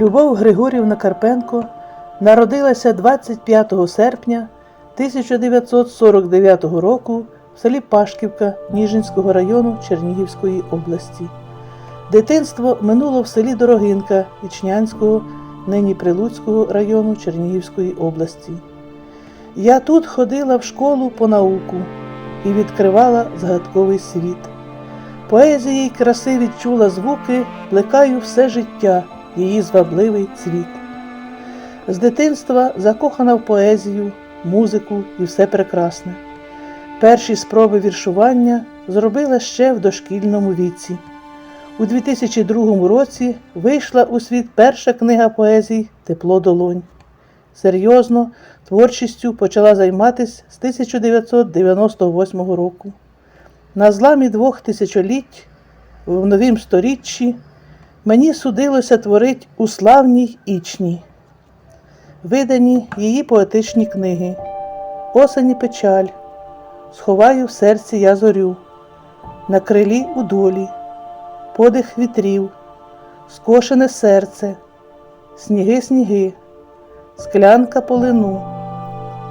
Любов Григорівна Карпенко народилася 25 серпня 1949 року в селі Пашківка Ніжинського району Чернігівської області. Дитинство минуло в селі Дорогинка Ічнянського, нині Прилуцького району Чернігівської області. Я тут ходила в школу по науку і відкривала згадковий світ. Поезії й краси відчула звуки, плекаю все життя, її звабливий цвіт. З дитинства закохана в поезію, музику і все прекрасне. Перші спроби віршування зробила ще в дошкільному віці. У 2002 році вийшла у світ перша книга поезій Тепло долонь. Серйозно творчістю почала займатися з 1998 року. На зламі двох тисячоліть в новім сторіччі мені судилося творить у славній Ічні. Видані її поетичні книги Осені печаль, Сховаю в серці я зорю, На крилі у долі, Подих вітрів, Скошене серце, Сніги, сніги, Склянка полину,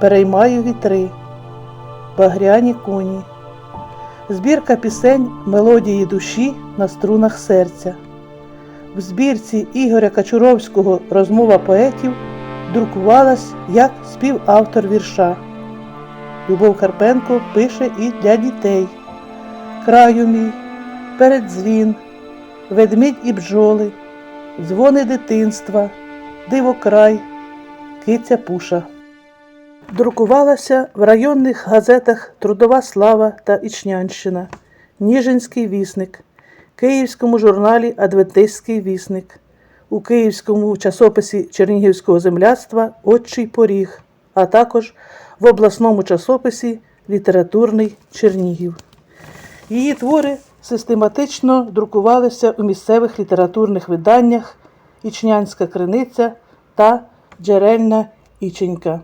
Переймаю вітри, Багряні коні, Збірка пісень мелодії душі на струнах серця. В збірці Ігоря Качуровського Розмова поетів друкувалась як співавтор вірша. Любов Карпенко пише і для дітей. Краю мій, передзвін, ведмідь і бджоли, дзвони дитинства, дивокрай, киця пуша. Друкувалася в районних газетах Трудова слава та Ічнянщина, Ніжинський вісник, Київському журналі Адвентистський вісник, у Київському часописі Чернігівського земляцтва Отчий поріг, а також в обласному часописі Літературний Чернігів. Її твори систематично друкувалися у місцевих літературних виданнях Ічнянська криниця та Джерельна Іченька.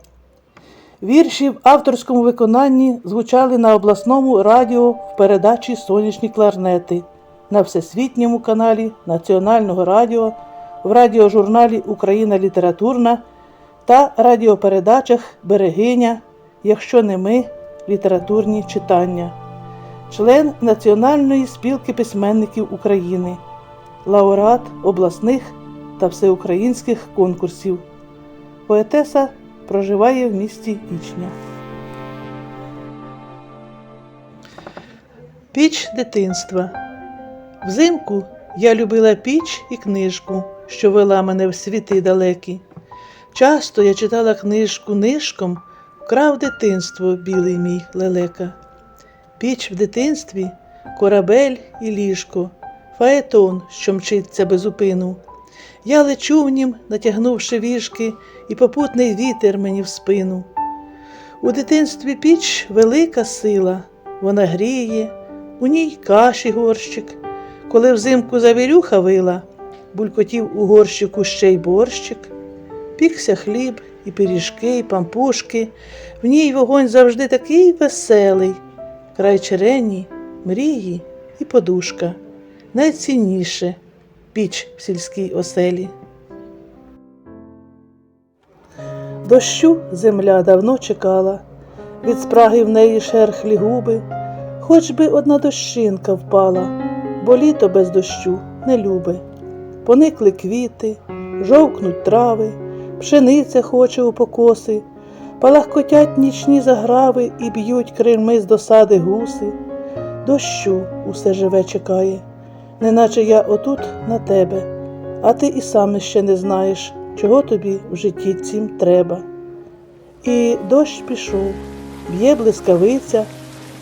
Вірші в авторському виконанні звучали на обласному радіо в передачі Сонячні кларнети на всесвітньому каналі Національного радіо, в радіожурналі Україна літературна та радіопередачах Берегиня, якщо не ми, літературні читання, член Національної спілки письменників України, лауреат обласних та всеукраїнських конкурсів. Поетеса проживає в місті Ічня. Піч дитинства. Взимку я любила піч і книжку, що вела мене в світи далекі. Часто я читала книжку нишком, вкрав дитинство білий мій лелека. Піч в дитинстві корабель і ліжко, фаетон, що мчиться без упину. Я лечу в нім, натягнувши віжки, і попутний вітер мені в спину. У дитинстві піч велика сила, вона гріє, у ній каші горщик. Коли взимку завірюха вила, булькотів у горщику ще й борщик, пікся хліб, і пиріжки, і пампушки, в ній вогонь завжди такий веселий, край черені, мрії і подушка. Найцінніше піч в сільській оселі. Дощу земля давно чекала, від спраги в неї шерхлі губи, хоч би одна дощинка впала, бо літо без дощу не любе. Поникли квіти, жовкнуть трави, пшениця хоче у покоси, палахкотять нічні заграви і б'ють крильми з досади гуси. Дощу усе живе чекає, неначе я отут на тебе, а ти і сам ще не знаєш, чого тобі в житті цім треба. І дощ пішов, б'є блискавиця,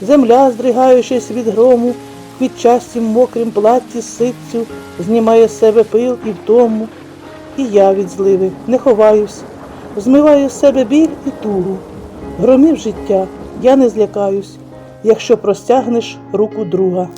земля, здригаючись від грому, в частім мокрім платті ситцю, знімає з себе пил і втому. І я від зливи не ховаюсь, змиваю з себе біль і тугу. Громів життя, я не злякаюсь, якщо простягнеш руку друга.